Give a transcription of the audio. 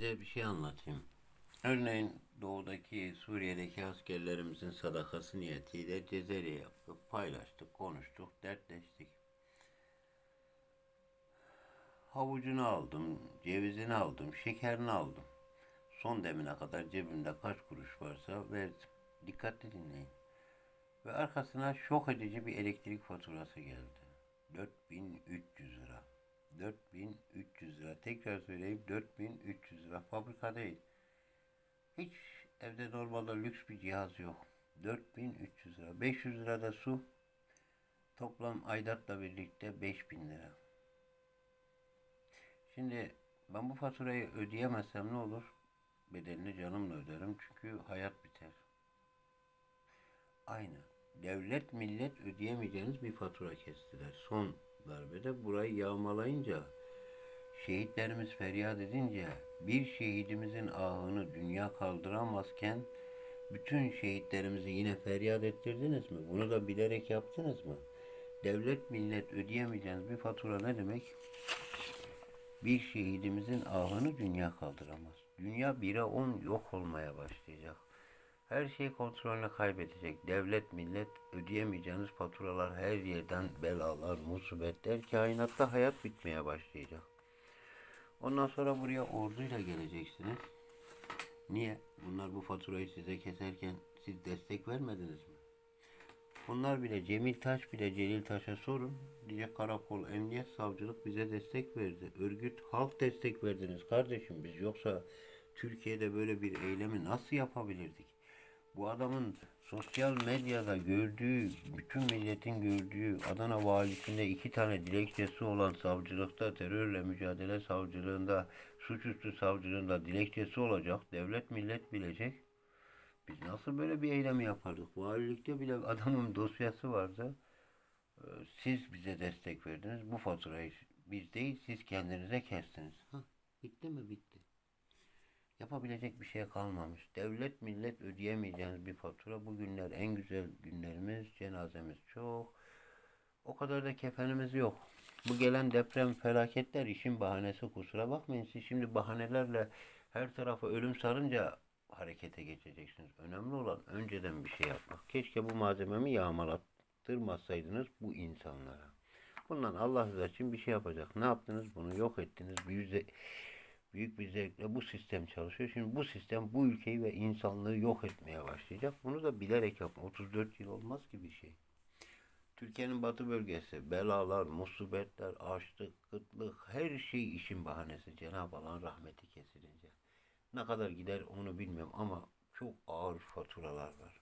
size bir şey anlatayım. Örneğin doğudaki Suriye'deki askerlerimizin sadakası niyetiyle Cezeri yaptık, paylaştık, konuştuk, dertleştik. Havucunu aldım, cevizini aldım, şekerini aldım. Son demine kadar cebimde kaç kuruş varsa verdim. Dikkatli dinleyin. Ve arkasına şok edici bir elektrik faturası geldi. 4300 lira. 4300 lira. Tekrar söyleyeyim 4300 lira. Fabrika değil. Hiç evde normalde lüks bir cihaz yok. 4300 lira. 500 lira da su. Toplam aidatla birlikte 5000 lira. Şimdi ben bu faturayı ödeyemezsem ne olur? Bedelini canımla öderim çünkü hayat biter. Aynı. Devlet millet ödeyemeyeceğiniz bir fatura kestiler. Son darbede burayı yağmalayınca şehitlerimiz feryat edince bir şehidimizin ahını dünya kaldıramazken bütün şehitlerimizi yine feryat ettirdiniz mi? Bunu da bilerek yaptınız mı? Devlet millet ödeyemeyeceğiniz bir fatura ne demek? Bir şehidimizin ahını dünya kaldıramaz. Dünya 1'e 10 yok olmaya başlayacak. Her şey kontrolünü kaybedecek. Devlet, millet ödeyemeyeceğiniz faturalar her yerden belalar, musibetler, kainatta hayat bitmeye başlayacak. Ondan sonra buraya orduyla geleceksiniz. Niye? Bunlar bu faturayı size keserken siz destek vermediniz mi? Bunlar bile Cemil Taş bile Celil Taş'a sorun. Diyecek karakol, emniyet, savcılık bize destek verdi. Örgüt, halk destek verdiniz kardeşim biz. Yoksa Türkiye'de böyle bir eylemi nasıl yapabilirdik? Bu adamın sosyal medyada gördüğü, bütün milletin gördüğü Adana valisinde iki tane dilekçesi olan savcılıkta, terörle mücadele savcılığında, suçüstü savcılığında dilekçesi olacak. Devlet millet bilecek. Biz nasıl böyle bir eylemi yapardık? Valilikte bile adamın dosyası vardı. Ee, Siz bize destek verdiniz. Bu faturayı biz değil siz kendinize kestiniz. Hah, bitti mi? Bitti. Yapabilecek bir şey kalmamış. Devlet millet ödeyemeyeceğiniz bir fatura. Bugünler en güzel günlerimiz. Cenazemiz çok. O kadar da kefenimiz yok. Bu gelen deprem felaketler işin bahanesi kusura bakmayın. Siz şimdi bahanelerle her tarafa ölüm sarınca harekete geçeceksiniz. Önemli olan önceden bir şey yapmak. Keşke bu malzememi yağmalattırmasaydınız bu insanlara. Bundan Allah için bir şey yapacak. Ne yaptınız? Bunu yok ettiniz. Bir yüze, büyük bir zevkle bu sistem çalışıyor. Şimdi bu sistem bu ülkeyi ve insanlığı yok etmeye başlayacak. Bunu da bilerek yapın. 34 yıl olmaz ki bir şey. Türkiye'nin batı bölgesi belalar, musibetler, açlık, kıtlık her şey işin bahanesi. Cenab-ı Allah'ın rahmeti kesilince. Ne kadar gider onu bilmiyorum ama çok ağır faturalar var.